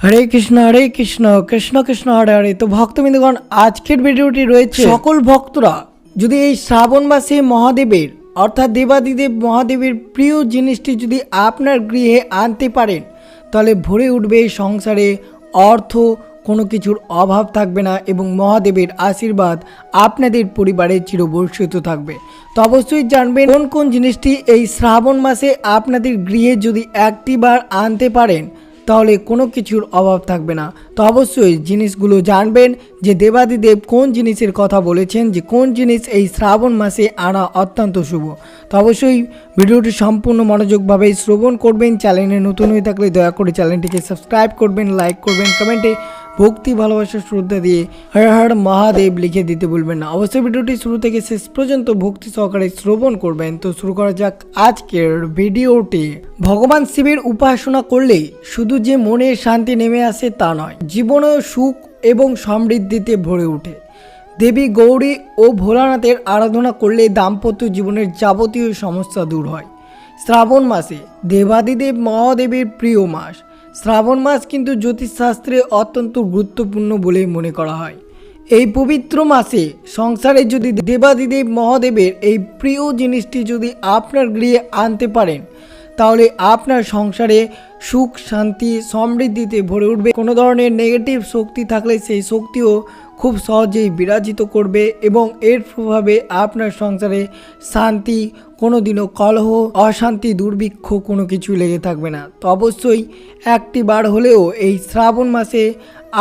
হরে কৃষ্ণ হরে কৃষ্ণ কৃষ্ণ কৃষ্ণ, হরে হরে। তো ভক্তবৃন্দগণ, আজকের ভিডিওটি রয়েছে সকল ভক্তরা যদি এই শ্রাবণ মাসে মহাদেবের, অর্থাৎ দেবাদিদেব মহাদেবের প্রিয় জিনিসটি যদি আপনার গৃহে আনতে পারেন, তাহলে ভরে উঠবে সংসারে অর্থ, কোনো কিছুর অভাব থাকবে না এবং মহাদেবের আশীর্বাদ আপনাদের পরিবারে চিরবর্ষিত থাকবে। তো অবশ্যই জানবেন কোন কোন জিনিসটি এই শ্রাবণ মাসে আপনাদের গৃহে যদি একটিবার আনতে পারেন তাহলে কোনো কিছুর অভাব থাকবে না। তো অবশ্যই জিনিসগুলো জানবেন যে দেবাদিদেব কোন জিনিসের কথা বলেছেন, যে কোন জিনিস এই শ্রাবণ মাসে আনা অত্যন্ত শুভ। তো অবশ্যই ভিডিওটি সম্পূর্ণ মনোযোগভাবে শ্রবণ করবেন, চ্যানেলে নতুন হয়ে থাকলে দয়া করে চ্যানেলটিকে সাবস্ক্রাইব করবেন, লাইক করবেন, কমেন্টে ভক্তি ভালোবাসা শ্রদ্ধা দিয়ে হর হর মহাদেব লিখে দিতে ভুলবেন না। অবশ্যই ভিডিওটি শুরু থেকে শেষ পর্যন্ত ভক্তি সহকারে শ্রবণ করবেন। তো শুরু করা যাক আজকের ভিডিওটি। ভগবান শিবের উপাসনা করলে শুধু যে মনে শান্তি নেমে আসে তা নয়, জীবনেও সুখ এবং সমৃদ্ধিতে ভরে ওঠে। দেবী গৌরী ও ভোলানাথের আরাধনা করলে দাম্পত্য জীবনের যাবতীয় সমস্যা দূর হয়। শ্রাবণ মাসে দেবাদিদেব মহাদেবের প্রিয় মাস। শ্রাবণ মাস কিন্তু জ্যোতিষশাস্ত্রে অত্যন্ত গুরুত্বপূর্ণ বলে মনে করা হয়। এই পবিত্র মাসে সংসারে যদি দেবাদিদেব মহাদেবের এই প্রিয় জিনিসটি যদি আপনার গৃহে আনতে পারেন, তাহলে আপনার সংসারে সুখ, শান্তি, সমৃদ্ধিতে ভরে উঠবে। কোনো ধরনের নেগেটিভ শক্তি থাকলে সেই শক্তিও খুব সহজেই বিরাজিত করবে এবং এর প্রভাবে আপনার সংসারে শান্তি কোনো দিনও কলহ, অশান্তি, দুর্ভিক্ষ কোনো কিছু লেগে থাকবে না। তো অবশ্যই একটি বার হলেও এই শ্রাবণ মাসে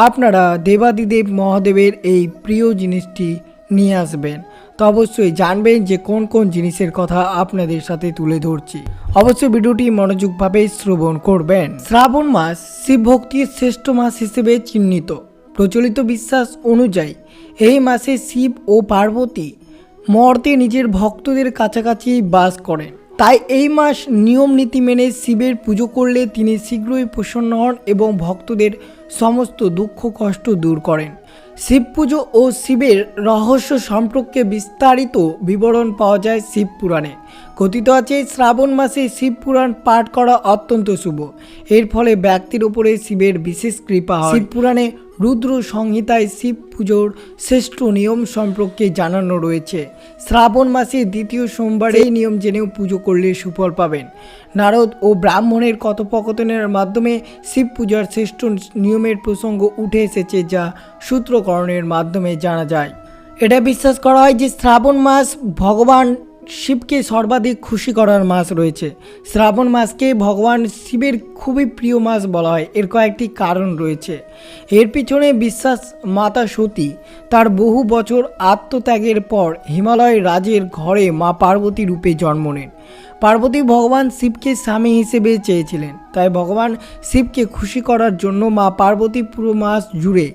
আপনারা দেবাদিদেব মহাদেবের এই প্রিয় জিনিসটি নিয়ে আসবেন। তো অবশ্যই জানবেন যে কোন কোন জিনিসের কথা আপনাদের সাথে তুলে ধরছি। অবশ্যই ভিডিওটি মনোযোগভাবে শ্রবণ করবেন। শ্রাবণ মাস শিব ভক্তির শ্রেষ্ঠ মাস হিসেবে চিহ্নিত। প্রচলিত বিশ্বাস অনুযায়ী, এই মাসে শিব ও পার্বতী মর্তে নিজের ভক্তদের কাছাকাছি বাস করেন। তাই এই মাস নিয়ম নীতি মেনে শিবের পুজো করলে তিনি শীঘ্রই প্রসন্ন হন এবং ভক্তদের সমস্ত দুঃখ কষ্ট দূর করেন। শিব পুজো ও শিবের রহস্য সম্পর্কে বিস্তারিত বিবরণ পাওয়া যায় শিব পুরাণে। কথিত আছে, শ্রাবণ মাসে শিব পুরাণ পাঠ করা অত্যন্ত শুভ। এর ফলে ব্যক্তির উপরে শিবের বিশেষ কৃপা হয়। শিব পুরাণে রুদ্র সংহিতায় শিব পুজোর শ্রেষ্ঠ নিয়ম সম্পর্কে জানানো রয়েছে। শ্রাবণ মাসে দ্বিতীয় সোমবারে এই নিয়ম জেনেও পুজো করলে সুফল পাবেন। নারদ ও ব্রাহ্মণের কথোপকথনের মাধ্যমে শিব পূজার শ্রেষ্ঠ নিয়মের প্রসঙ্গ উঠে এসেছে যা সূত্রকরণের মাধ্যমে জানা যায়। এটা বিশ্বাস করা হয় যে শ্রাবণ মাস ভগবান শিবকে সর্বাধিক খুশি করার মাস রয়েছে। শ্রাবণ মাসকে ভগবান শিবের খুবই প্রিয় মাস বলা হয়। এর কয়েকটি কারণ রয়েছে। এর পিছনে বিশ্বাস মাতা সতী। তার বহু বছর আত্মত্যাগের পর হিমালয় রাজের ঘরে মা পার্বতী রূপে জন্ম নেন। পার্বতী ভগবান শিবকে স্বামী হিসেবে চেয়েছিলেন। তাই ভগবান শিবকে খুশি করার জন্য মা পার্বতী পুরো মাস জুড়ে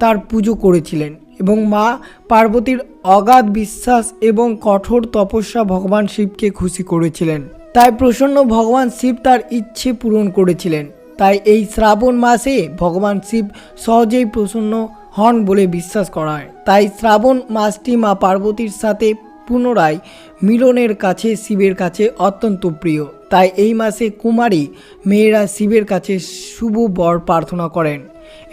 তার পুজো করেছিলেন। এবং মা পার্বতীর অগাধ বিশ্বাস এবং কঠোর তপস্যা ভগবান শিবকে খুশি করেছিলেন। তাই প্রসন্ন ভগবান শিব তার ইচ্ছে পূরণ করেছিলেন। তাই এই শ্রাবণ মাসে ভগবান শিব সহজেই প্রসন্ন হন বলে বিশ্বাস করা হয়। তাই শ্রাবণ মাসটি মা পার্বতীর সাথে পুনরায় মিলনের কাছে শিবের কাছে অত্যন্ত প্রিয়। তাই এই মাসে কুমারী মেয়েরা শিবের কাছে শুভ বর প্রার্থনা করেন।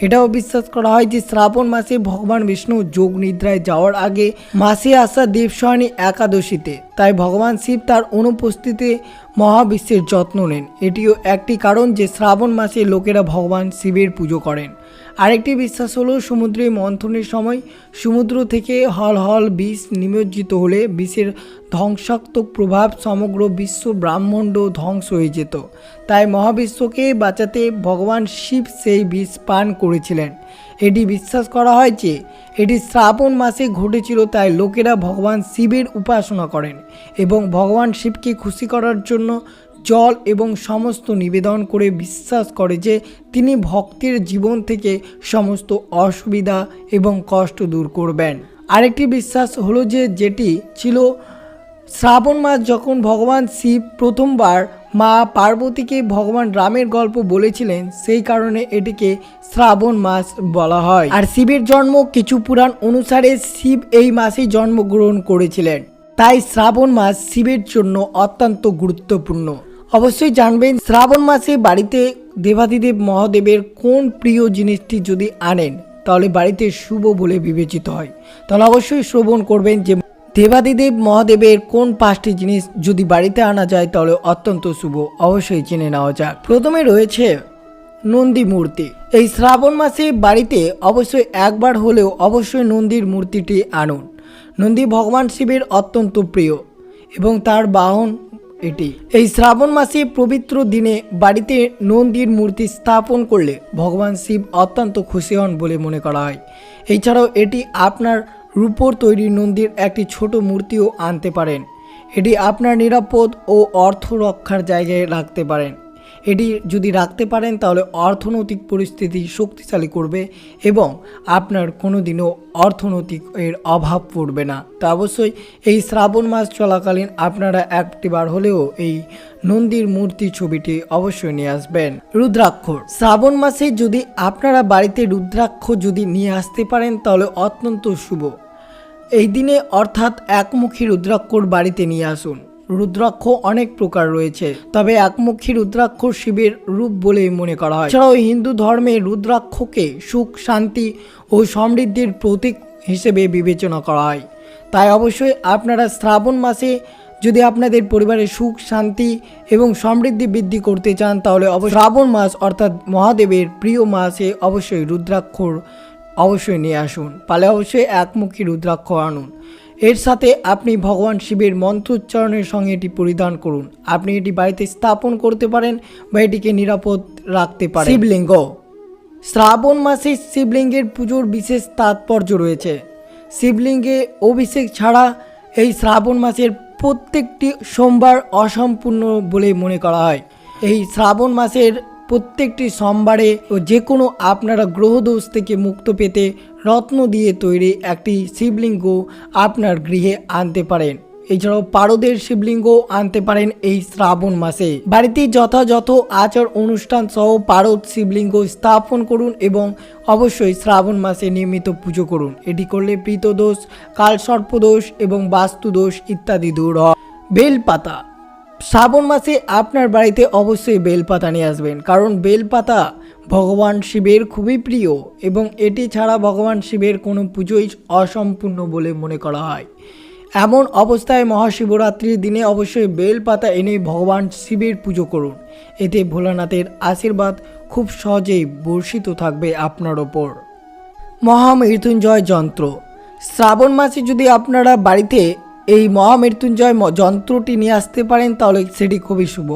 এটাও বিশ্বাস করা হয় যে শ্রাবণ মাসে ভগবান বিষ্ণু যোগ নিদ্রায় যাওয়ার আগে মাসে আসা দেবসহানী একাদশীতে। তাই ভগবান শিব তার অনুপস্থিতিতে মহাবিশ্বের যত্ন নেন। এটিও একটি কারণ যে শ্রাবণ মাসে লোকেরা ভগবান শিবের পুজো করেন। আরেকটি বিশ্বাস হলো, সমুদ্রে মন্থনের সময় সমুদ্র থেকে হল হল বিষ নিমজ্জিত হলে বিষের ধ্বংসাত্মক প্রভাব সমগ্র বিশ্ব ব্রাহ্মণ্ড ধ্বংস হয়ে যেত। তাই মহাবিশ্বকে বাঁচাতে ভগবান শিব সেই বিষ পান করেছিলেন। এটি বিশ্বাস করা হয় যে, এটি শ্রাবণ মাসে ঘটেছিল, তাই লোকেরা ভগবান শিবের উপাসনা করেন এবং ভগবান শিবকে খুশি করার জন্য জল এবং সমস্ত নিবেদন করে বিশ্বাস করে যে তিনি ভক্তের জীবন থেকে সমস্ত অসুবিধা এবং কষ্ট দূর করবেন। আরেকটি বিশ্বাস হলো যে যেটি ছিল শ্রাবণ মাস যখন ভগবান শিব প্রথমবার মা পার্বতীকে ভগবান রামের গল্প বলেছিলেন, সেই কারণে এটিকে শ্রাবণ মাস বলা হয়। আর শিবের জন্ম কিছু পুরাণ অনুসারে শিব এই মাসেই জন্মগ্রহণ করেছিলেন। তাই শ্রাবণ মাস শিবের জন্য অত্যন্ত গুরুত্বপূর্ণ। অবশ্যই জানবেন, শ্রাবণ মাসে বাড়িতে দেবাদিদেব মহাদেবের কোন প্রিয় জিনিসটি যদি আনেন, তাহলে বাড়িতে শুভ বলে বিবেচিত হয়। তাহলে অবশ্যই শ্রবণ করবেন যে দেবাদিদেব মহাদেবের কোন পাঁচটি জিনিস যদি বাড়িতে আনা যায়, তাহলে অত্যন্ত শুভ। অবশ্যই জেনে নেওয়া যাক। প্রথমে রয়েছে নন্দী মূর্তি। এই শ্রাবণ মাসে বাড়িতে অবশ্যই একবার হলেও অবশ্যই নন্দীর মূর্তিটি আনুন। নন্দী ভগবান শিবের অত্যন্ত প্রিয় এবং তার বাহন এটি। এই শ্রাবণ মাসে পবিত্র দিনে বাড়িতে নন্দীর মূর্তি স্থাপন করলে ভগবান শিব অত্যন্ত খুশি হন বলে মনে করা হয়। এছাড়াও এটি আপনার রূপোর তৈরি নন্দীর একটি ছোট মূর্তিও আনতে পারেন। এটি আপনার নিরাপদ ও অর্থ রক্ষার জায়গায় রাখতে পারেন। এটি যদি রাখতে পারেন, তাহলে অর্থনৈতিক পরিস্থিতি শক্তিশালী করবে এবং আপনার কোনো দিনও অর্থনৈতিক এর অভাব পড়বে না। তা অবশ্যই এই শ্রাবণ মাস চলাকালীন আপনারা একটিবার হলেও এই নন্দীর মূর্তি ছবিটি অবশ্যই নিয়ে আসবেন। রুদ্রাক্ষ শ্রাবণ মাসে যদি আপনারা বাড়িতে রুদ্রাক্ষ যদি নিয়ে আসতে পারেন, তাহলে অত্যন্ত শুভ। এই দিনে অর্থাৎ একমুখী রুদ্রাক্ষর বাড়িতে নিয়ে আসুন। রুদ্রাক্ষ অনেক প্রকার রয়েছে। তবে একমুখী রুদ্রাক্ষ শিবের রূপ বলে মনে করা হয়। এছাড়াও হিন্দু ধর্মে রুদ্রাক্ষকে সুখ, শান্তি ও সমৃদ্ধির প্রতীক হিসেবে বিবেচনা করা হয়। তাই অবশ্যই আপনারা শ্রাবণ মাসে যদি আপনাদের পরিবারে সুখ, শান্তি এবং সমৃদ্ধি বৃদ্ধি করতে চান, তাহলে শ্রাবণ মাস অর্থাৎ মহাদেবের প্রিয় মাসে অবশ্যই রুদ্রাক্ষর অবশ্যই নিয়ে আসুন। পালে অবশ্যই একমুখী রুদ্রাক্ষ আনুন। এর সাথে আপনি ভগবান শিবের মন্ত্রোচ্চারণের সঙ্গে এটি পরিধান করুন। আপনি এটি বাড়িতে স্থাপন করতে পারেন বা এটিকে নিরাপদ রাখতে পারেন। শিবলিঙ্গ। শ্রাবণ মাসে শিবলিঙ্গের পুজোর বিশেষ তাৎপর্য রয়েছে। শিবলিঙ্গে অভিষেক ছাড়া এই শ্রাবণ মাসের প্রত্যেকটি সোমবার অসম্পূর্ণ বলে মনে করা হয়। এই শ্রাবণ মাসের প্রত্যেকটি সোমবারে ও যে কোনো আপনারা গ্রহদোষ থেকে মুক্ত পেতে রত্ন দিয়ে তৈরি একটি শিবলিঙ্গ আপনার গৃহে আনতে পারেন। এছাড়াও পারদের শিবলিঙ্গ আনতে পারেন এই শ্রাবণ মাসে। বাড়িতে যথাযথ আচার অনুষ্ঠান সহ পারদ শিবলিঙ্গ স্থাপন করুন এবং অবশ্যই শ্রাবণ মাসে নিয়মিত পুজো করুন। এটি করলে প্রীতদোষ, কালসর্পদোষ এবং বাস্তুদোষ ইত্যাদি দূর হয়। বেলপাতা। শ্রাবণ মাসে আপনার বাড়িতে অবশ্যই বেলপাতা নিয়ে আসবেন। কারণ বেলপাতা ভগবান শিবের খুবই প্রিয় এবং এটি ছাড়া ভগবান শিবের কোনো পুজোই অসম্পূর্ণ বলে মনে করা হয়। এমন অবস্থায় মহাশিবরাত্রির দিনে অবশ্যই বেলপাতা এনে ভগবান শিবের পুজো করুন। এতে ভোলানাথের আশীর্বাদ খুব সহজেই বর্ষিত থাকবে আপনার ওপর। মহামৃত্যুঞ্জয় যন্ত্র। শ্রাবণ মাসে যদি আপনারা বাড়িতে এই মহামৃত্যুঞ্জয় যন্ত্রটি নিয়ে আসতে পারেন, তাহলে সেটি খুবই শুভ।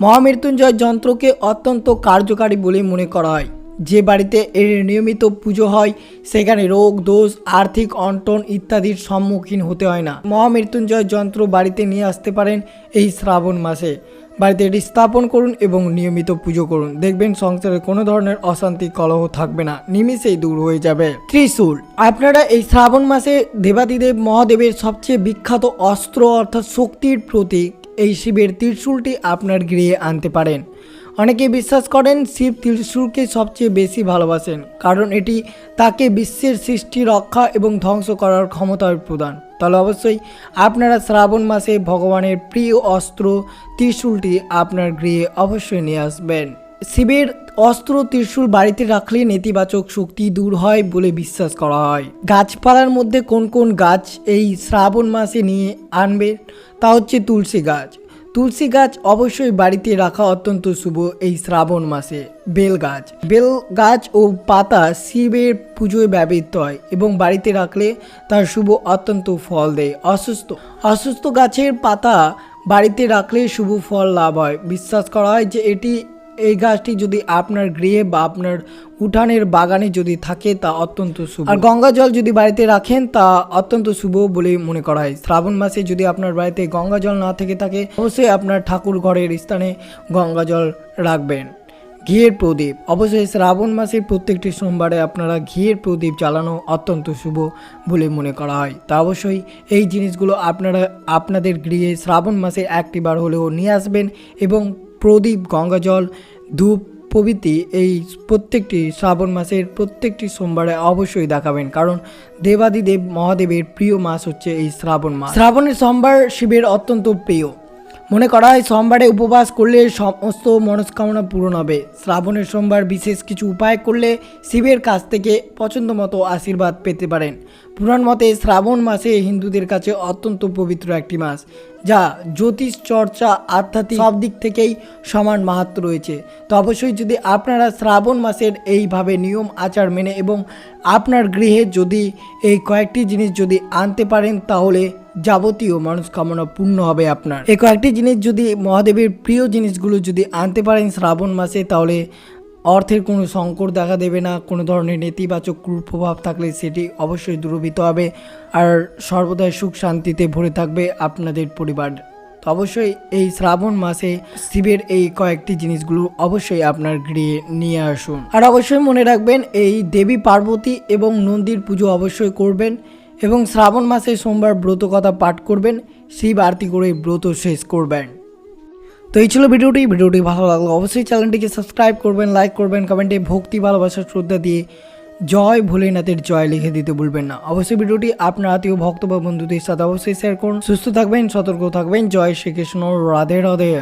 মহামৃত্যুঞ্জয় যন্ত্রকে অত্যন্ত কার্যকারী বলে মনে করা হয়। যে বাড়িতে এর নিয়মিত পুজো হয়, সেখানে রোগ, দোষ, আর্থিক অন্টন ইত্যাদির সম্মুখীন হতে হয় না। মহামৃত্যুঞ্জয় যন্ত্র বাড়িতে নিয়ে আসতে পারেন এই শ্রাবণ মাসে। বাড়িতে এটি স্থাপন করুন এবং নিয়মিত পুজো করুন। দেখবেন সংসারে কোনো ধরনের অশান্তি, কলহ থাকবে না। নিমিষেই দূর হয়ে যাবে। ত্রিশূল। আপনারা এই শ্রাবণ মাসে দেবাদিদেব মহাদেবের সবচেয়ে বিখ্যাত অস্ত্র অর্থাৎ শক্তির প্রতীক এই শিবের ত্রিশূলটি আপনার গৃহে আনতে পারেন। অনেকে বিশ্বাস করেন শিব ত্রিশূলকে সবচেয়ে বেশি ভালোবাসেন, কারণ এটি তাকে বিশ্বের সৃষ্টি, রক্ষা এবং ধ্বংস করার ক্ষমতার প্রদান। তাহলে অবশ্যই আপনারা শ্রাবণ মাসে ভগবানের প্রিয় অস্ত্র ত্রিশূলটি আপনার গৃহে অবশ্যই নিয়ে আসবেন। শিবের অস্ত্র ত্রিশূল বাড়িতে রাখলে নেতিবাচক শক্তি দূর হয় বলে বিশ্বাস করা হয়। গাছপালার মধ্যে কোন কোন গাছ এই শ্রাবণ মাসে নিয়ে আনবে তা হচ্ছে তুলসী গাছ। তুলসী গাছ অবশ্যই বাড়িতে রাখা অত্যন্ত শুভ এই শ্রাবণ মাসে। বেল গাছ। বেল গাছ ও পাতা শিবের পুজোয় ব্যবহৃত হয় এবং বাড়িতে রাখলে তার শুভ অত্যন্ত ফল দেয়। অসুস্থ অসুস্থ গাছের পাতা বাড়িতে রাখলে শুভ ফল লাভ হয়। বিশ্বাস করা হয় যে এটি এই গাছটি যদি আপনার গৃহে বা আপনার উঠানের বাগানে যদি থাকে, তা অত্যন্ত শুভ। আর গঙ্গা জল যদি বাড়িতে রাখেন, তা অত্যন্ত শুভ বলে মনে করা হয়। শ্রাবণ মাসে যদি আপনার বাড়িতে গঙ্গা জল না থেকে থাকে, অবশ্যই আপনার ঠাকুর ঘরের স্থানে গঙ্গা জল রাখবেন। ঘিয়ের প্রদীপ। অবশ্যই শ্রাবণ মাসের প্রত্যেকটি সোমবারে আপনারা ঘিয়ের প্রদীপ জ্বালানো অত্যন্ত শুভ বলে মনে করা হয়। তা অবশ্যই এই জিনিসগুলো আপনারা, আপনাদের গৃহে শ্রাবণ মাসে একটিবার হলেও নিয়ে আসবেন এবং প্রদীপ গঙ্গাজল ধূপ প্রভৃতি এই প্রত্যেকটি শ্রাবণ মাসের প্রত্যেকটি সোমবারে অবশ্যই দেখাবেন। কারণ দেবাদিদেব মহাদেবের প্রিয় মাস হচ্ছে এই শ্রাবণ মাস। শ্রাবণের সোমবার শিবের অত্যন্ত প্রিয়। মনে করা হয় সোমবারে উপবাস করলে সমস্ত মনস্কামনা পূরণ হবে। শ্রাবণের সোমবার বিশেষ কিছু উপায় করলে শিবের কাছ থেকে পছন্দ মতো আশীর্বাদ পেতে পারেন। পুরাণ মতে শ্রাবণ মাসে হিন্দুদের কাছে অত্যন্ত পবিত্র একটি মাস, যা জ্যোতিষ চর্চা, আধ্যাত্মিক সব দিক থেকেই সমান মাহাত্ম রয়েছে। তো অবশ্যই যদি আপনারা শ্রাবণ মাসের এইভাবে নিয়ম, আচার মেনে এবং আপনার গৃহে যদি এই কয়েকটি জিনিস যদি আনতে পারেন, তাহলে যাবতীয় মনস্কামনা পূর্ণ হবে আপনার। এই কয়েকটি জিনিস যদি মহাদেবের প্রিয় জিনিসগুলো যদি আনতে পারেন শ্রাবণ মাসে, তাহলে অর্থের কোনো সংকট দেখা দেবে না, কোনো ধরনের নেতিবাচক কুপ্রভাব থাকলে সেটি অবশ্যই দূরীভূত হবে। আর সর্বদাই সুখ শান্তিতে ভরে থাকবে আপনাদের পরিবার। তো অবশ্যই এই শ্রাবণ মাসে শিবের এই কয়েকটি জিনিসগুলো অবশ্যই আপনার গৃহে নিয়ে আসুন। আর অবশ্যই মনে রাখবেন, এই দেবী পার্বতী এবং নন্দীর পুজো অবশ্যই করবেন এবং শ্রাবণ মাসে সোমবার ব্রত কথা পাঠ করবেন, শিব আরতি করে ব্রত শেষ করবেন। তো এই ছিল ভিডিওটি। ভিডিওটি ভালো লাগল অবশ্যই চ্যানেলটিকে সাবস্ক্রাইব করবেন, লাইক করবেন, কমেন্টে ভক্তি, ভালোবাসা, শ্রদ্ধা দিয়ে জয় ভোলেনাথের জয় লিখে দিতে ভুলবেন না। অবশ্যই ভিডিওটি আপনার আত্মীয়, ভক্ত বা বন্ধুদের সাথে অবশ্যই শেয়ার করুন। সুস্থ থাকবেন, সতর্ক থাকবেন। জয় শ্রীকৃষ্ণ। রাধে রাধে।